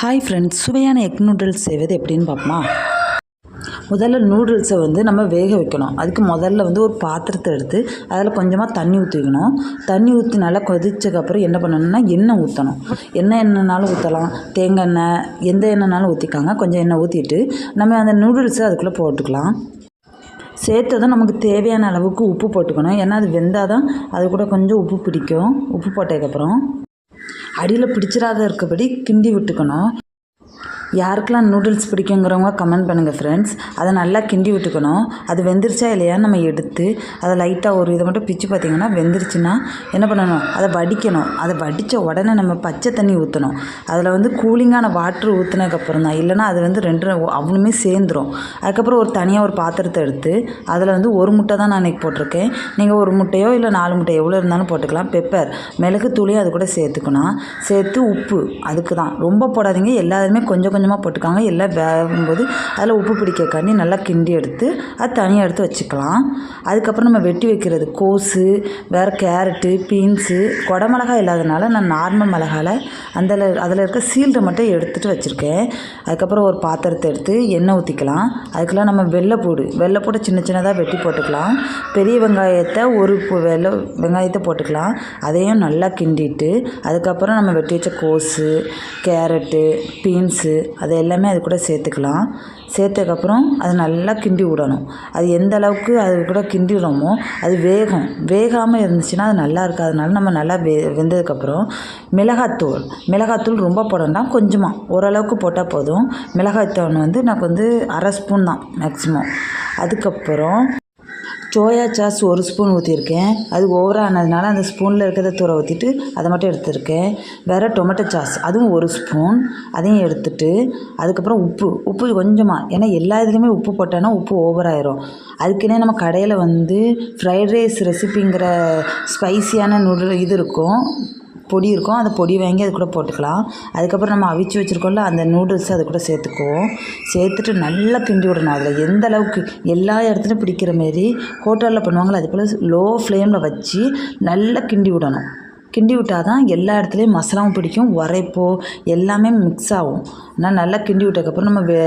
Hi friends சுவையான egg noodles செய்வது எப்படின்னு பார்ப்போமா? முதல்ல நூடுல்ஸை வந்து நம்ம வேக வைக்கணும். அதுக்கு முதல்ல வந்து ஒரு பாத்திரத்தை எடுத்து அதில் கொஞ்சமாக தண்ணி ஊற்றிக்கணும் தண்ணி ஊற்றி நல்லா கொதிச்சதுக்கப்புறம் என்ன பண்ணணும்னா எண்ணெய் ஊற்றணும் எண்ணெய் எண்ணெய்னாலும் ஊற்றலாம் தேங்காய் எண்ணெய் எந்த எண்ணெய்னாலும் ஊற்றிக்காங்க கொஞ்சம் எண்ணெய் ஊற்றிட்டு நம்ம அந்த நூடுல்ஸை அதுக்குள்ளே போட்டுக்கலாம். சேர்த்ததும் நமக்கு தேவையான அளவுக்கு உப்பு போட்டுக்கணும். ஏன்னா அது வெந்தால் தான் அது கூட கொஞ்சம் உப்பு பிடிக்கும். உப்பு போட்டதுக்கப்புறம் அடியில் பிடிச்சிடாத இருக்கபடி கிண்டி விட்டுக்கணும். யாருக்கெல்லாம் நூடுல்ஸ் பிடிக்குங்கிறவங்க கமெண்ட் பண்ணுங்கள் ஃப்ரெண்ட்ஸ் அதை நல்லா கிண்டி விட்டுக்கணும். அது வெந்துருச்சா இல்லையா நம்ம எடுத்து அதை லைட்டாக ஒரு இதை மட்டும் பிச்சு பார்த்திங்கன்னா வெந்துருச்சுன்னா என்ன பண்ணணும்? அதை வடிக்கணும். அதை வடித்த உடனே நம்ம பச்சை தண்ணி ஊற்றணும் அதில் வந்து கூலிங்கான வாட்ரு ஊற்றுனதுக்கப்புறம் தான். இல்லைன்னா அது வந்து ரெண்டு அவனுமே சேர்ந்துரும். அதுக்கப்புறம் ஒரு தனியாக ஒரு பாத்திரத்தை எடுத்து அதில் வந்து ஒரு முட்டை தான் நான் இன்றைக்கி போட்டிருக்கேன். நீங்கள் ஒரு முட்டையோ இல்லை நாலு முட்டை எவ்வளோ இருந்தாலும் போட்டுக்கலாம். பெப்பர் மிளகு அது கூட சேர்த்துக்கணும். சேர்த்து உப்பு அதுக்கு தான். ரொம்ப போடாதீங்க. எல்லாருமே கொஞ்சம் கொஞ்சம் கொஞ்சமாக போட்டுக்காங்க. எல்லாம் வேகும்போது அதில் உப்பு பிடிக்கக்காண்டி நல்லா கிண்டி எடுத்து அது தனியாக எடுத்து வச்சுக்கலாம். அதுக்கப்புறம் நம்ம வெட்டி வைக்கிறது கோஸு வேறு கேரட்டு பீன்ஸு. குடமிளகா இல்லாதனால நான் நார்மல் மிளகால அந்த அதில் இருக்க சீல்டை மட்டும் எடுத்துகிட்டு வச்சுருக்கேன். அதுக்கப்புறம் ஒரு பாத்திரத்தை எடுத்து எண்ணெய் ஊற்றிக்கலாம் அதுக்கெல்லாம் நம்ம வெள்ளைப்பூடு வெள்ளைப்பூடை சின்ன சின்னதாக வெட்டி போட்டுக்கலாம். பெரிய வெங்காயத்தை ஒரு வெள்ளை வெங்காயத்தை போட்டுக்கலாம். அதையும் நல்லா கிண்டிட்டு அதுக்கப்புறம் நம்ம வெட்டி வச்ச கோஸு கேரட்டு பீன்ஸு அது எல்லாமே அது கூட சேர்த்துக்கலாம். சேர்த்ததுக்கப்புறம் அது நல்லா கிண்டி விடணும். அது எந்த அளவுக்கு அது கூட கிண்டிடுறோமோ அது வேகும். வேகாமல் இருந்துச்சுன்னா அது நல்லா இருக்காதனால நம்ம நல்லா வெ வெந்ததுக்கப்புறம் மிளகாத்தூள். மிளகாத்தூள் ரொம்ப போடணும்னா கொஞ்சமாக ஓரளவுக்கு போட்டால் போதும். மிளகாய்த்தூள் வந்து நான் வந்து அரை ஸ்பூன் தான் மேக்ஸிமம் அதுக்கப்புறம் சோயா சாஸ் ஒரு ஸ்பூன் ஊற்றிருக்கேன் அது ஓவரானதுனால அந்த ஸ்பூனில் இருக்கிறத தூர ஊற்றிட்டு அதை மட்டும் எடுத்திருக்கேன். வேறு டொமேட்டோ சாஸ் அதுவும் ஒரு ஸ்பூன். அதையும் எடுத்துட்டு அதுக்கப்புறம் உப்பு உப்பு கொஞ்சமாக ஏன்னா எல்லா இதுலேயுமே உப்பு போட்டோன்னா உப்பு ஓவர் ஆயிரும். அதுக்குன்னே நம்ம கடையில் வந்து ஃப்ரைட் ரைஸ் ரெசிபிங்கிற ஸ்பைசியான நூடுல் இது இருக்கும். பொடி இருக்கும். அந்த பொடி வாங்கி அது கூட போட்டுக்கலாம். அதுக்கப்புறம் நம்ம அவிச்சு வச்சுருக்கோம்ல அந்த நூடுல்ஸ் அது கூட சேர்த்துக்குவோம். சேர்த்துட்டு நல்லா கிண்டி விடணும். அதில் எந்த அளவுக்கு எல்லா இடத்துலையும் பிடிக்கிற மாரி ஹோட்டலில் பண்ணுவாங்களோ அது போல் லோ ஃப்ளேமில் வச்சு நல்லா கிண்டி விடணும். கிண்டி விட்டால் தான் எல்லா இடத்துலையும் மசாலாவும் பிடிக்கும் உரைப்போ எல்லாமே மிக்ஸ் ஆகும். ஆனால் நல்லா கிண்டி விட்டதுக்கப்புறம் நம்ம வே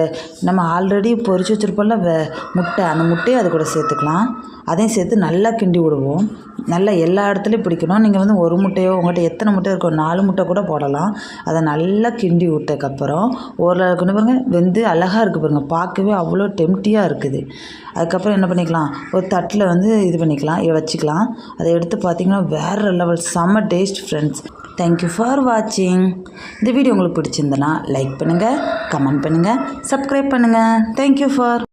நம்ம ஆல்ரெடி பொரிச்சு வச்சுருப்போம்ல வே முட்டை அந்த முட்டையை அது கூட சேர்த்துக்கலாம். அதையும் சேர்த்து நல்லா கிண்டி விடுவோம். நல்லா எல்லா இடத்துலையும் பிடிக்கணும். நீங்கள் வந்து ஒரு முட்டையோ உங்கள்கிட்ட எத்தனை முட்டை இருக்கோ நாலு முட்டை கூட போடலாம். அதை நல்லா கிண்டி விட்டதுக்கப்புறம் ஓரளவுக்கு பாருங்கள் வெந்து அழகாக இருக்குது பாருங்கள் பார்க்கவே அவ்வளோ டெம்டியாக இருக்குது. அதுக்கப்புறம் என்ன பண்ணிக்கலாம்? ஒரு தட்டில் வந்து இது பண்ணிக்கலாம் வச்சுக்கலாம். அதை எடுத்து பார்த்தீங்கன்னா வேறு லெவல் செம்ம டேஸ்ட் ஃப்ரெண்ட்ஸ் தேங்க்யூ ஃபார் வாட்சிங் இந்த வீடியோ உங்களுக்கு பிடிச்சிருந்தனா லைக் பண்ணுங்கள் கமெண்ட் பண்ணுங்கள் சப்ஸ்கிரைப் பண்ணுங்கள் தேங்க்யூ ஃபார்